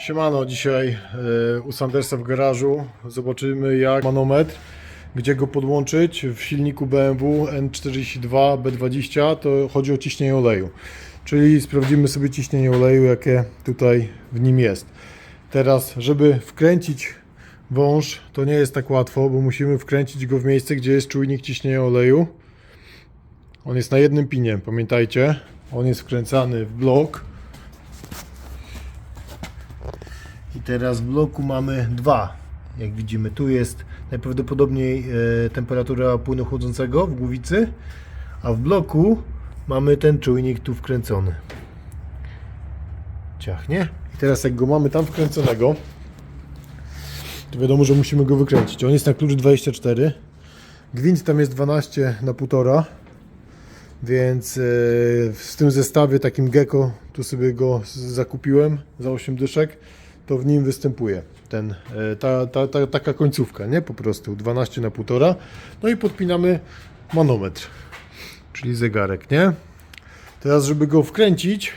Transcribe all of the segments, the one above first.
Siemano, dzisiaj e, u Sandersa w garażu zobaczymy jak manometr, gdzie go podłączyć w silniku BMW N42 B20 to chodzi o ciśnienie oleju. Czyli sprawdzimy sobie ciśnienie oleju jakie tutaj w nim jest. Teraz żeby wkręcić wąż to nie jest tak łatwo, bo musimy wkręcić go w miejsce gdzie jest czujnik ciśnienia oleju. On jest na jednym pinie, pamiętajcie. On jest wkręcany w blok. I teraz w bloku mamy dwa. Jak widzimy, tu jest najprawdopodobniej e, temperatura płynu chłodzącego w głowicy, a w bloku mamy ten czujnik tu wkręcony. Ciachnie. I teraz jak go mamy tam wkręconego, to wiadomo, że musimy go wykręcić. On jest na klucz 24. Gwint tam jest 12 na 1,5. Więc e, w tym zestawie takim Gecko, tu sobie go zakupiłem za 8 dyszek, to w nim występuje ten, e, ta, ta, ta, taka końcówka, nie? Po prostu 12 na 1,5. No i podpinamy manometr, czyli zegarek, nie? Teraz, żeby go wkręcić,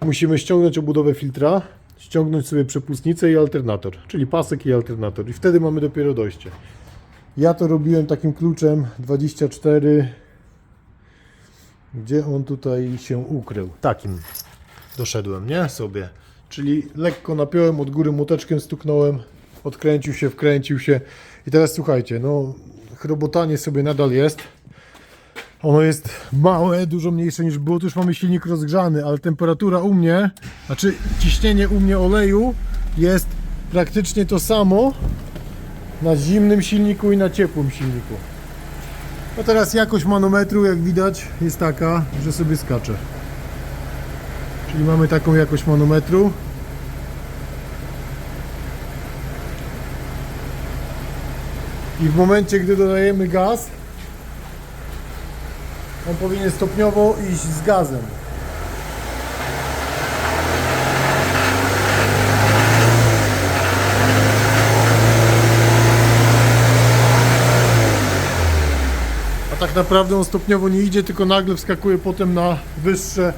musimy ściągnąć obudowę filtra, ściągnąć sobie przepustnicę i alternator, czyli pasek i alternator i wtedy mamy dopiero dojście. Ja to robiłem takim kluczem 24 gdzie on tutaj się ukrył? Takim doszedłem, nie? Sobie. Czyli lekko napiąłem, od góry muteczkiem stuknąłem, odkręcił się, wkręcił się. I teraz słuchajcie, no chrobotanie sobie nadal jest. Ono jest małe, dużo mniejsze niż było. Tu już mamy silnik rozgrzany, ale temperatura u mnie, znaczy ciśnienie u mnie oleju jest praktycznie to samo na zimnym silniku i na ciepłym silniku. No teraz jakość manometru, jak widać, jest taka, że sobie skacze. Czyli mamy taką jakość manometru. I w momencie, gdy dodajemy gaz, on powinien stopniowo iść z gazem. A tak naprawdę on stopniowo nie idzie, tylko nagle wskakuje potem na wyższe,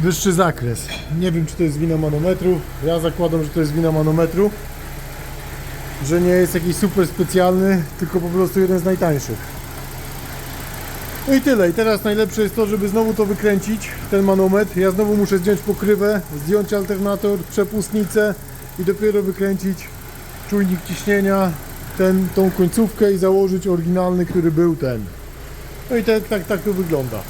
wyższy zakres. Nie wiem, czy to jest wina manometru. Ja zakładam, że to jest wina manometru. Że nie jest jakiś super specjalny, tylko po prostu jeden z najtańszych. No i tyle. I teraz najlepsze jest to, żeby znowu to wykręcić, ten manometr. Ja znowu muszę zdjąć pokrywę, zdjąć alternator, przepustnicę i dopiero wykręcić czujnik ciśnienia, ten, tą końcówkę i założyć oryginalny, który był ten. No i tak, tak, tak to wygląda.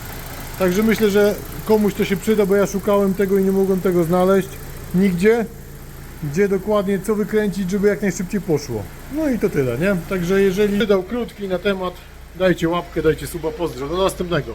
Także myślę, że komuś to się przyda, bo ja szukałem tego i nie mogłem tego znaleźć nigdzie, gdzie dokładnie co wykręcić, żeby jak najszybciej poszło. No i to tyle, nie? Także jeżeli wydał krótki na temat, dajcie łapkę, dajcie suba, pozdro. Do następnego.